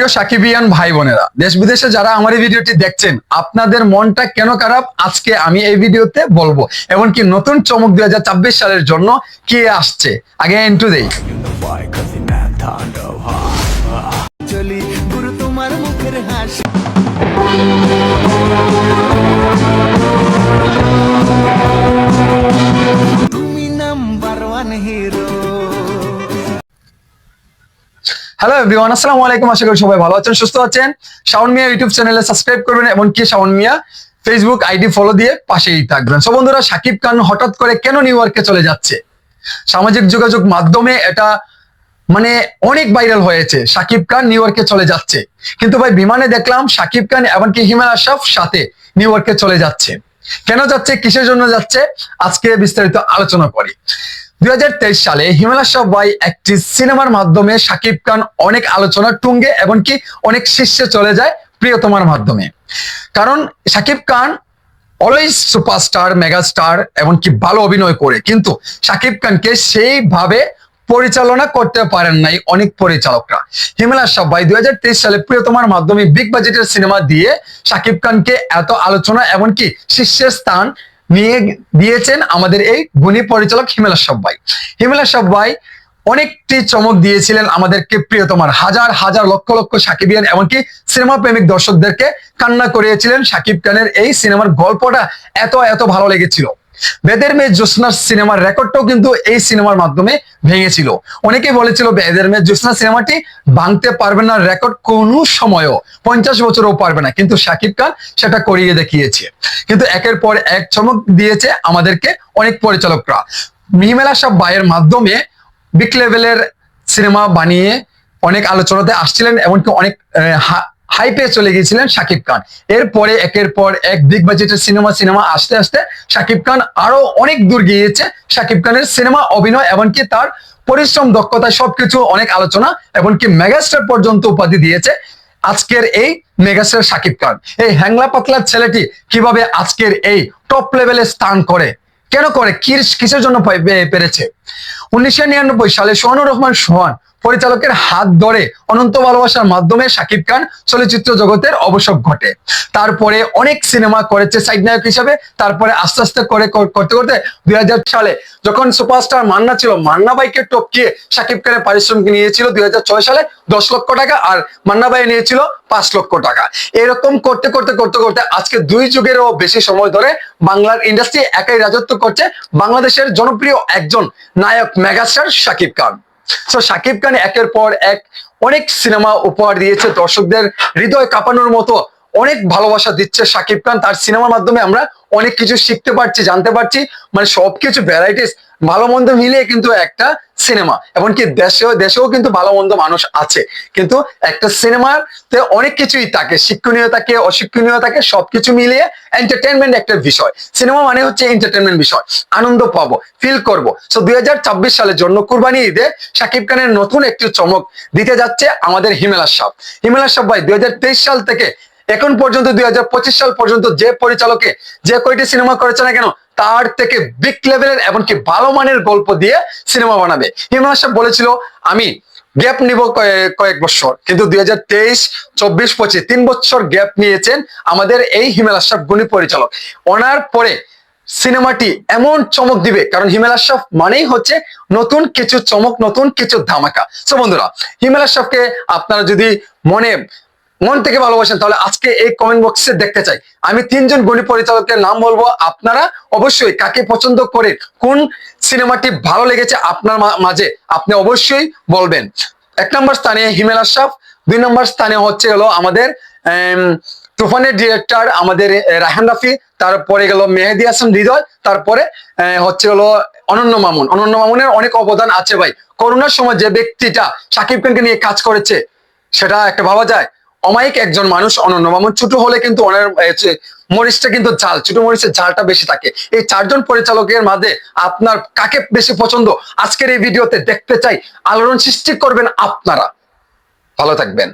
প্রিয় সাকিবিয়ান ভাই বোনেরা, দেশ বিদেশে যারা আমার এই ভিডিওটি দেখছেন, আপনাদের মনটা কেন খারাপ? আজকে আমি এই ভিডিওতে বলব। এমনকি নতুন চমক দুই সালের জন্য কে আসছে? আগে ইন্টু দেই। তুমি number one hero hello everyone আসসালামু আলাইকুম, আশা করি সবাই ভালো আছেন, সুস্থ আছেন। শাওন মিয়া ইউটিউব চ্যানেলে সাবস্ক্রাইব করবেন, এমনকি Shaon Mia Facebook ID follow দিয়ে পাশেই থাকবেন। সো বন্ধুরা, সাকিব খান হঠাৎ করে কেন নিউ ইয়র্কে চলে যাচ্ছে? সামাজিক যোগাযোগ মাধ্যমে এটা মানে অনেক ভাইরাল হয়েছে, সাকিব খান নিউ ইয়র্কে চলে যাচ্ছে। কিন্তু ভাই, বিমানে দেখলাম সাকিব খান এমনকি হিমেল আশরাফ সাথে নিউ ইয়র্কে চলে যাচ্ছে। কেন যাচ্ছে, কিসের জন্য যাচ্ছে, আজকে বিস্তারিত আলোচনা করি। দুই হাজার তেইশ সালে হিমেল আশরাফ ভাই একটি সিনেমার মাধ্যমে সাকিব খান অনেক টুঙ্গে এমনকি অনেক শীর্ষে চলে যায় প্রিয়তমার মাধ্যমে। কারণ Shakib Khan always superstar megastar এমনকি ভালো অভিনয় করে। কিন্তু সাকিব খানকে সেইভাবে পরিচালনা করতে পারেন নাই অনেক পরিচালকরা। হিমেল ভাই দুই হাজার তেইশ সালে প্রিয়তমার মাধ্যমে বিগ বাজেটের সিনেমা দিয়ে সাকিব খানকে এত আলোচনা এমনকি শীর্ষের স্থান নিয়ে দিয়েছেন আমাদের এই গুণী পরিচালক হিমেলা সব্বাই হিমেলা সব্বাই অনেকটি চমক দিয়েছিলেন আমাদেরকে প্রিয়তমার। হাজার হাজার, লক্ষ লক্ষ সাকিব সাকিবিয়ান এমনকি সিনেমা প্রেমিক দর্শকদেরকে কান্না করিয়েছিলেন সাকিব খানের এই সিনেমার গল্পটা এত এত ভালো লেগেছিল। বেদের মেয়ে জ্যোৎস্নার সিনেমার রেকর্ডটাও কিন্তু এই সিনেমার মাধ্যমে ভেঙেছিল। অনেকে বলেছিল বেদের মেয়ে জ্যোৎস্না সিনেমাটি ভাঙতে পারবে না, রেকর্ড কোনো সময়ও, পঞ্চাশ বছরও পারবে না। কিন্তু শাকিব খান সেটা করিয়ে দেখিয়েছে। কিন্তু একের পর এক চমক দিয়েছে আমাদেরকে অনেক পরিচালকরা। মিহিমেলা সব বায়ের মাধ্যমে বিগ লেভেলের সিনেমা বানিয়ে অনেক আলোচনাতে আসছিলেন, এমনকি অনেক হাইপে চলে গিয়েছিলেন শাকিব খান। এরপরে একের পর এক বিগ বাজেটের সিনেমা সিনেমা আসতে আসতে শাকিব খান আরও অনেক দূর গিয়েছে। শাকিব খানের সিনেমা অভিনয়, এমনকি তার পরিশ্রম, দক্ষতা সবকিছু অনেক আলোচনা, এমনকি মেগাস্টার পর্যন্ত উপাধি দিয়েছে আজকের এই মেগাস্টার শাকিব খান। এই হ্যাংলা পাতলার ছেলেটি কীভাবে আজকের এই টপ লেভেলে স্থান করে? কেন করে? কিসের জন্য পেরেছে? উনিশশো নিরানব্বই সালে সোহানুর রহমান সোহান পরিচালকের হাত ধরে অনন্ত ভালোবাসার মাধ্যমে শাকিব খান চলচ্চিত্র জগতের অবসর ঘটে। তারপরে অনেক সিনেমা করেছে সাইড নায়ক হিসাবে। তারপরে আস্তে আস্তে করে করতে করতে দুই হাজার সালে যখন সুপারস্টার মান্না ছিল, মান্না ভাইকে টপকিয়ে শাকিব খানের পারিশ্রমিক নিয়েছিল দুই হাজার ছয় সালে দশ লক্ষ টাকা আর মান্না ভাই নিয়েছিল পাঁচ লক্ষ টাকা। এরকম করতে করতে করতে করতে আজকে দুই যুগেরও বেশি সময় ধরে বাংলার ইন্ডাস্ট্রি একাই রাজত্ব করছে বাংলাদেশের জনপ্রিয় একজন নায়ক মেগাস্টার শাকিব খান। তো শাকিব খান একের পর এক অনেক সিনেমা উপহার দিয়েছে। দর্শকদের হৃদয় কাঁপানোর মতো অনেক ভালোবাসা দিচ্ছে সাকিব খান তার সিনেমার মাধ্যমে আমরা অনেক কিছু শিখতে পারছি, জানতে পারছি। মানে সবকিছু ভ্যারাইটিস ভালো মন্দ মিলিয়ে কিন্তু একটা সিনেমা। এমনকি দেশেও দেশেও কিন্তু ভালো মন্দ মানুষ আছে। কিন্তু একটা সিনেমার অনেক কিছুই থাকে। শিক্ষণীয় থাকে, অশিক্ষণীয় থাকে, সবকিছু মিলিয়ে এন্টারটেনমেন্ট একটা বিষয়। সিনেমা মানে হচ্ছে এন্টারটেনমেন্ট বিষয়। আনন্দ পাবো ফিল করব। সো দুই সালের জন্য কুরবানি ঈদে শাকিব খানের নতুন একটি চমক দিতে যাচ্ছে আমাদের হিমেল আশরাফ। হিমেল আশরাফ ভাই, দুই হাজার তেইশ সাল থেকে এখন পর্যন্ত, দুই হাজার পঁচিশ সাল পর্যন্ত যে পরিচালকে যে কয়টি সিনেমা করেছে না কেন তার থেকে বিগ লেভেলের এমনকি ভালো মানের গল্প দিয়ে সিনেমা বানাবে। হিমেল আশরাফ বলেছিল, আমি গ্যাপ নিব কয়ে- কয়েক বছর। কিন্তু দুই হাজার তেইশ, চব্বিশ, পঁচিশ, তিন বছর গ্যাপ নিয়েছেন আমাদের এই হিমেল আশরাফ গুণী পরিচালক। ওনার পরে সিনেমাটি এমন চমক দিবে, কারণ হিমেল আশরাফ মানেই হচ্ছে নতুন কিছু চমক, নতুন কিছু ধামাকা। সো বন্ধুরা, হিমেল আশরাফকে আপনারা যদি মনে মন থেকে ভালোবাসেন তাহলে আজকে এই কমেন্ট বক্সে দেখতে চাই। আমি তিনজন গুণী পরিচালকের নাম বলব। আপনারা অবশ্যই কাকে পছন্দ করেন কোন সিনেমাটি ভালো লেগেছে আপনার মাঝে আপনি অবশ্যই বলবেন। এক নম্বর স্থানে হিমেল আশরাফ দুই নম্বর স্থানে হচ্ছে হলো আমাদের আম, তুফানের ডিরেক্টর আমাদের রাহান রাফি তারপরে গেল মেহেদি হাসান হৃদয় তারপরে হচ্ছে হলো অনন্য মামুন। অনন্য মামুনের অনেক অবদান আছে ভাই। করোনার সময় যে ব্যক্তিটা সাকিব খানকে নিয়ে কাজ করেছে সেটা একটা ভাবা যায়। অমায়িক একজন মানুষ অনন্য মামুন, ছোট হলে কিন্তু ওনার মরিচটা কিন্তু ঝাল, ছোট মরিচের ঝালটা বেশি থাকে। এই চারজন পরিচালকের মাঝে আপনার কাকে বেশি পছন্দ? আজকের এই ভিডিওতে দেখতে চাই, আলোড়ন সৃষ্টি করবেন আপনারা। ভালো থাকবেন।